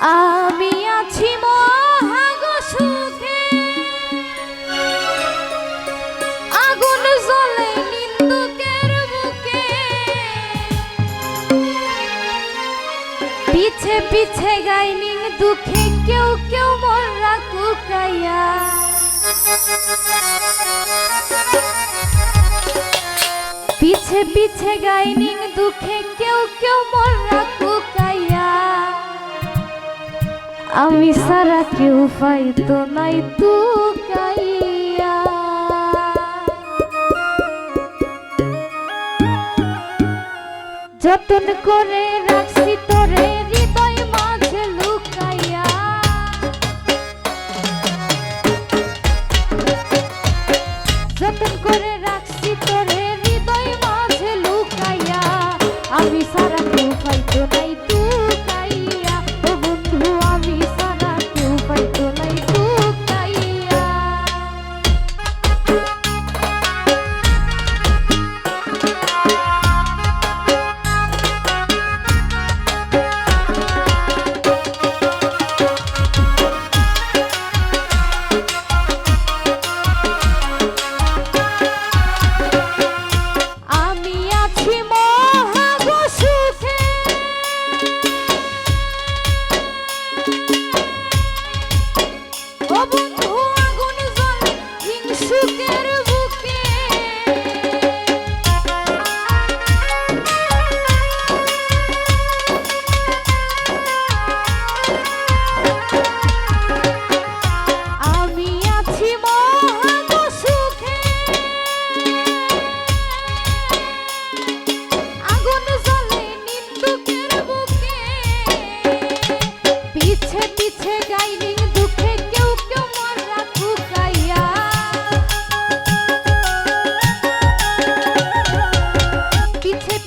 আমি আছি মহাগ সুখে। আগুন জ্বলে পিছে পিছে গাইনি দুঃখে কেউ কেউ মররা কুকাইয়া। পিছে পিছে গাইনি দুঃখে কেউ কেউ মররা কুকাইয়া। আমি সারা কেউ পাইতো নাই তো কাইয়া যতন করে রাখছি তোরে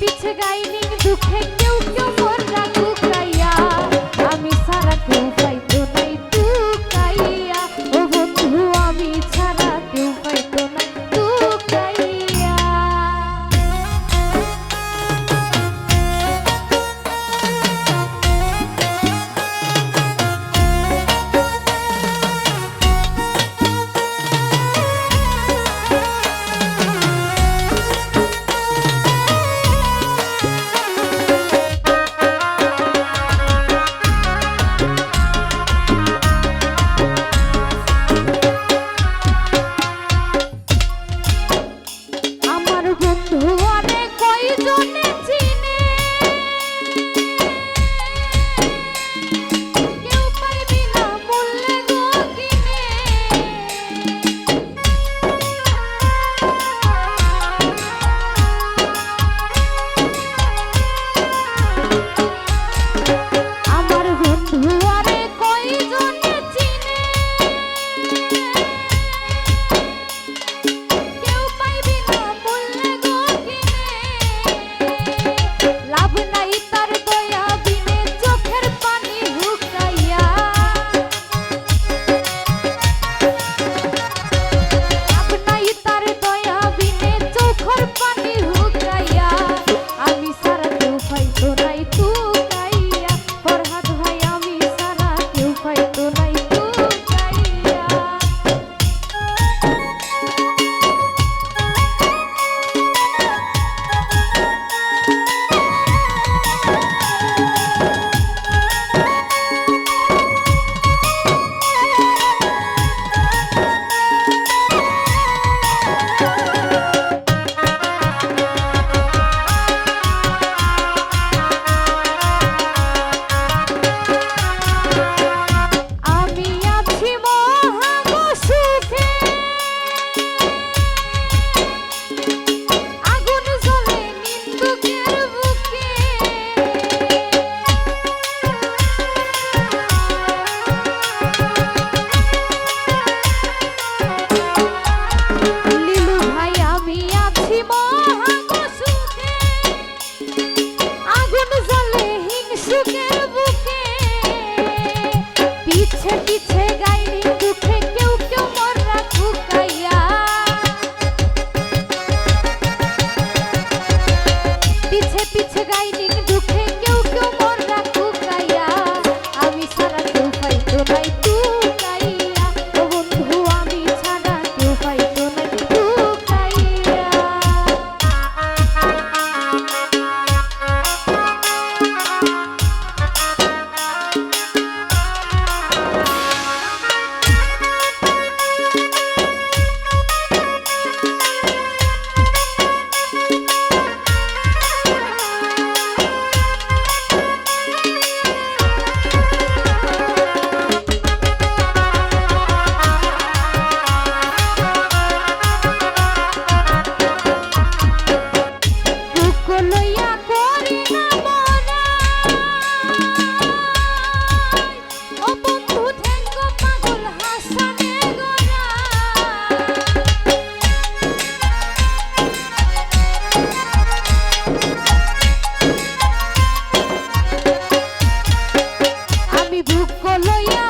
পিছে গাইনি দুঃখে I. দুঃখ লইয়া